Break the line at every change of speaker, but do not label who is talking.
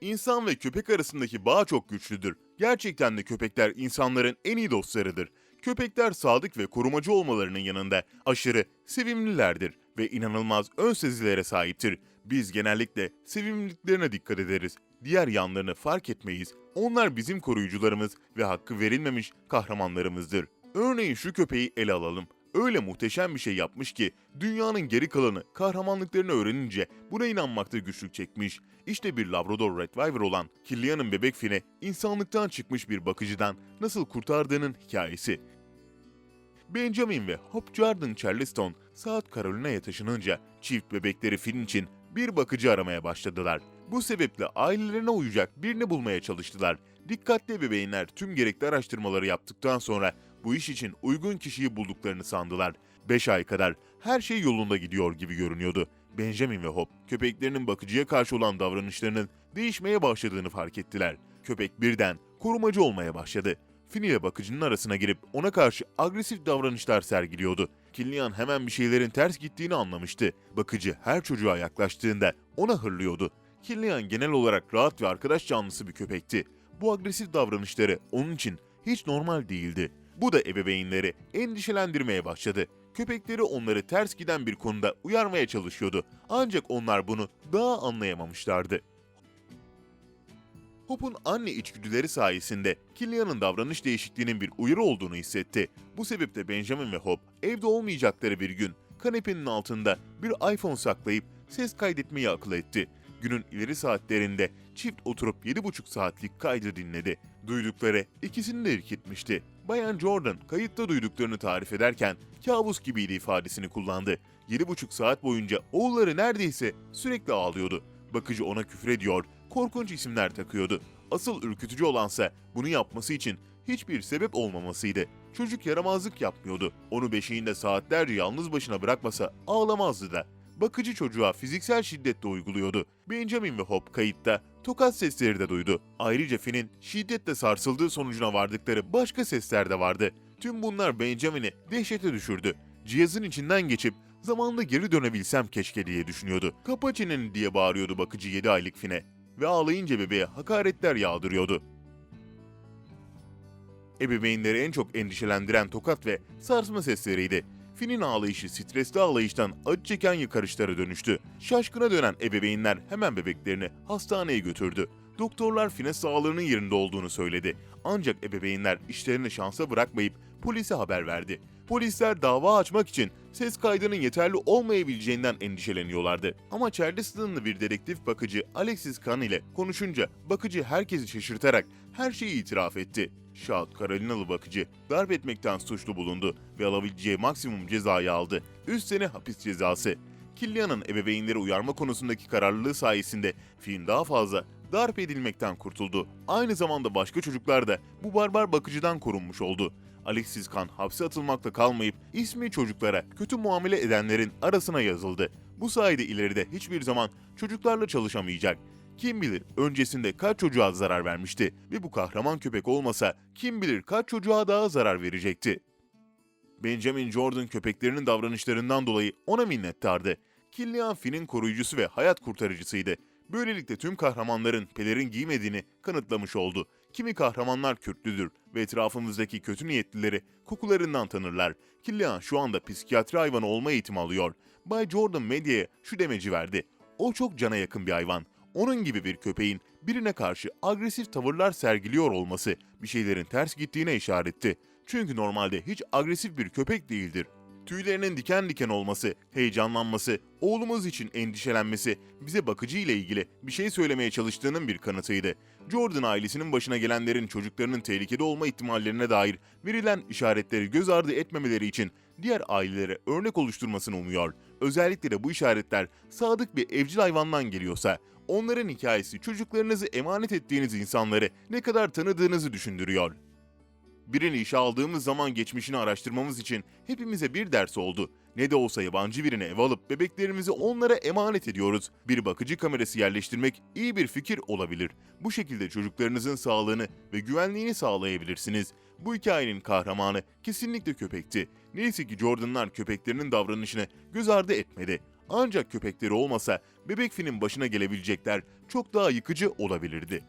İnsan ve köpek arasındaki bağ çok güçlüdür. Gerçekten de köpekler insanların en iyi dostlarıdır. Köpekler sadık ve korumacı olmalarının yanında aşırı sevimlilerdir ve inanılmaz ön sezilere sahiptir. Biz genellikle sevimliliklerine dikkat ederiz. Diğer yanlarını fark etmeyiz. Onlar bizim koruyucularımız ve hakkı verilmemiş kahramanlarımızdır. Örneğin şu köpeği ele alalım. Öyle muhteşem bir şey yapmış ki dünyanın geri kalanı kahramanlıklarını öğrenince buna inanmakta güçlük çekmiş. İşte bir Labrador Retriever olan Killian'ın bebek fine insanlıktan çıkmış bir bakıcıdan nasıl kurtardığının hikayesi. Benjamin ve Hop Jordan Charleston South Carolina'ya taşınınca çift bebekleri Finn için bir bakıcı aramaya başladılar. Bu sebeple ailelerine uyacak birini bulmaya çalıştılar. Dikkatli ebeveynler tüm gerekli araştırmaları yaptıktan sonra bu iş için uygun kişiyi bulduklarını sandılar. 5 ay kadar her şey yolunda gidiyor gibi görünüyordu. Benjamin ve Hop köpeklerinin bakıcıya karşı olan davranışlarının değişmeye başladığını fark ettiler. Köpek birden korumacı olmaya başladı. Finn ile bakıcının arasına girip ona karşı agresif davranışlar sergiliyordu. Killian hemen bir şeylerin ters gittiğini anlamıştı. Bakıcı her çocuğa yaklaştığında ona hırlıyordu. Killian genel olarak rahat ve arkadaş canlısı bir köpekti. Bu agresif davranışları onun için hiç normal değildi. Bu da ebeveynleri endişelendirmeye başladı. Köpekleri onları ters giden bir konuda uyarmaya çalışıyordu. Ancak onlar bunu daha anlayamamışlardı. Hop'un anne içgüdüleri sayesinde Killian'ın davranış değişikliğinin bir uyarı olduğunu hissetti. Bu sebeple Benjamin ve Hop evde olmayacakları bir gün kanepenin altında bir iPhone saklayıp ses kaydetmeyi akıl etti. Günün ileri saatlerinde çift oturup 7,5 saatlik kaydı dinledi. Duydukları ikisini de irkitmişti. Bayan Jordan kayıtta duyduklarını tarif ederken kabus gibiydi ifadesini kullandı. 7,5 saat boyunca oğulları neredeyse sürekli ağlıyordu. Bakıcı ona küfrediyor, korkunç isimler takıyordu. Asıl ürkütücü olansa bunu yapması için hiçbir sebep olmamasıydı. Çocuk yaramazlık yapmıyordu. Onu beşiğinde saatlerce yalnız başına bırakmasa ağlamazdı da. Bakıcı çocuğa fiziksel şiddet de uyguluyordu. Benjamin ve Hop kayıtta tokat sesleri de duydu. Ayrıca Finn'in şiddetle sarsıldığı sonucuna vardıkları başka sesler de vardı. Tüm bunlar Benjamin'i dehşete düşürdü. Cihazın içinden geçip zamanında geri dönebilsem keşke diye düşünüyordu. Kapa çeneni diye bağırıyordu bakıcı 7 aylık Finn'e ve ağlayınca bebeğe hakaretler yağdırıyordu. Ebeveynleri en çok endişelendiren tokat ve sarsma sesleriydi. Finn'in ağlayışı stresli ağlayıştan acı çeken yakarışlara dönüştü. Şaşkına dönen ebeveynler hemen bebeklerini hastaneye götürdü. Doktorlar Finn'e sağlığının yerinde olduğunu söyledi. Ancak ebeveynler işlerini şansa bırakmayıp polise haber verdi. Polisler dava açmak için ses kaydının yeterli olmayabileceğinden endişeleniyorlardı. Ama Charleston'lı bir dedektif bakıcı Alexis Kahn ile konuşunca bakıcı herkesi şaşırtarak her şeyi itiraf etti. South Carolinalı bakıcı darp etmekten suçlu bulundu ve alabileceği maksimum cezayı aldı. Üst sene hapis cezası. Killian'ın ebeveynleri uyarma konusundaki kararlılığı sayesinde film daha fazla darp edilmekten kurtuldu. Aynı zamanda başka çocuklar da bu barbar bakıcıdan korunmuş oldu. Alexis Kahn hapse atılmakla kalmayıp ismi çocuklara kötü muamele edenlerin arasına yazıldı. Bu sayede ileride hiçbir zaman çocuklarla çalışamayacak. Kim bilir öncesinde kaç çocuğa zarar vermişti ve bu kahraman köpek olmasa kim bilir kaç çocuğa daha zarar verecekti. Benjamin Jordan köpeklerinin davranışlarından dolayı ona minnettardı. Killian Finn'in koruyucusu ve hayat kurtarıcısıydı. Böylelikle tüm kahramanların pelerin giymediğini kanıtlamış oldu. Kimi kahramanlar Kürtlüdür ve etrafımızdaki kötü niyetlileri kokularından tanırlar. Killian şu anda psikiyatri hayvanı olma eğitimi alıyor. Bay Jordan medyaya şu demeci verdi. O çok cana yakın bir hayvan. Onun gibi bir köpeğin birine karşı agresif tavırlar sergiliyor olması bir şeylerin ters gittiğine işaretti. Çünkü normalde hiç agresif bir köpek değildir. Tüylerinin diken diken olması, heyecanlanması, oğlumuz için endişelenmesi bize bakıcı ile ilgili bir şey söylemeye çalıştığının bir kanıtıydı. Jordan ailesinin başına gelenlerin çocuklarının tehlikede olma ihtimallerine dair verilen işaretleri göz ardı etmemeleri için diğer ailelere örnek oluşturmasını umuyor. Özellikle de bu işaretler sadık bir evcil hayvandan geliyorsa, onların hikayesi çocuklarınızı emanet ettiğiniz insanları ne kadar tanıdığınızı düşündürüyor. Birini işe aldığımız zaman geçmişini araştırmamız için hepimize bir ders oldu. Ne de olsa yabancı birini ev alıp bebeklerimizi onlara emanet ediyoruz. Bir bakıcı kamerası yerleştirmek iyi bir fikir olabilir. Bu şekilde çocuklarınızın sağlığını ve güvenliğini sağlayabilirsiniz. Bu hikayenin kahramanı kesinlikle köpekti. Neyse ki Jordan'lar köpeklerinin davranışını göz ardı etmedi. Ancak köpekleri olmasa bebek Fin'in başına gelebilecekler çok daha yıkıcı olabilirdi.